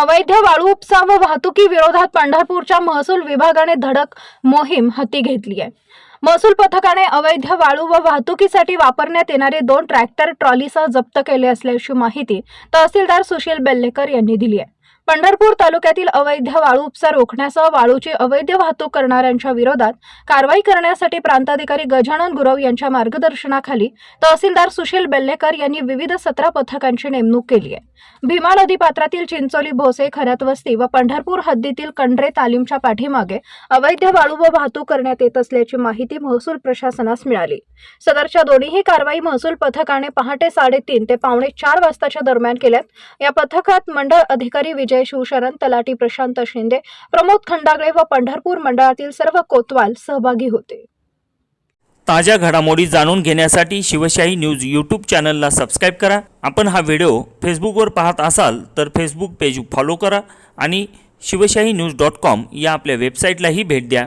अवैध वाळू उपसा व वाहतुकी विरोधात पंढरपूरच्या महसूल विभागाने धडक मोहीम हाती घेतली आहे. महसूल पथकाने अवैध वाळू व वाहतुकीसाठी वापरण्यात येणारे दोन ट्रॅक्टर ट्रॉलीसह जप्त केले असल्याची माहिती तहसीलदार सुशील बेल्लेकर यांनी दिली आहे. पंढरपूर तालुक्यातील अवैध वाळू उपसा रोखण्यासह वाळूची अवैध वाहतूक करणाऱ्यांच्या विरोधात कारवाई करण्यासाठी प्रांताधिकारी गजानन गुरव यांच्या मार्गदर्शनाखाली तहसीलदार सुशील बेल्लेकर यांनी विविध सतरा पथकांची नेमणूक केली आहे. भीमा नदीपात्रातील चिंचोली भोसे खऱ्यात वस्ती व पंढरपूर हद्दीतील कंड्रे तालीमच्या पाठीमागे अवैध वाळू व वाहतूक करण्यात येत असल्याची माहिती महसूल प्रशासनास मिळाली. सदरच्या दोन्हीही कारवाई महसूल पथकाने पहाटे साडेतीन ते पावणे चार वाजताच्या दरम्यान केल्यात. या पथकात मंडळ अधिकारी विजय शिवशरण तलाठी प्रशांत शिंदे प्रमोद खंडागळे व पंढरपूर मंडळातील सर्व कोतवाल सहभागी होते. ताज्या घडामोडी जाणून घेण्यासाठी शिवशाही न्यूज यूट्यूब चॅनलला सबस्क्राईब करा. आपण हा व्हिडिओ फेसबुकवर पाहत असाल तर फेसबुक पेज फॉलो करा आणि शिवशाही न्यूज डॉट कॉम या आपल्या वेबसाईटलाही भेट द्या.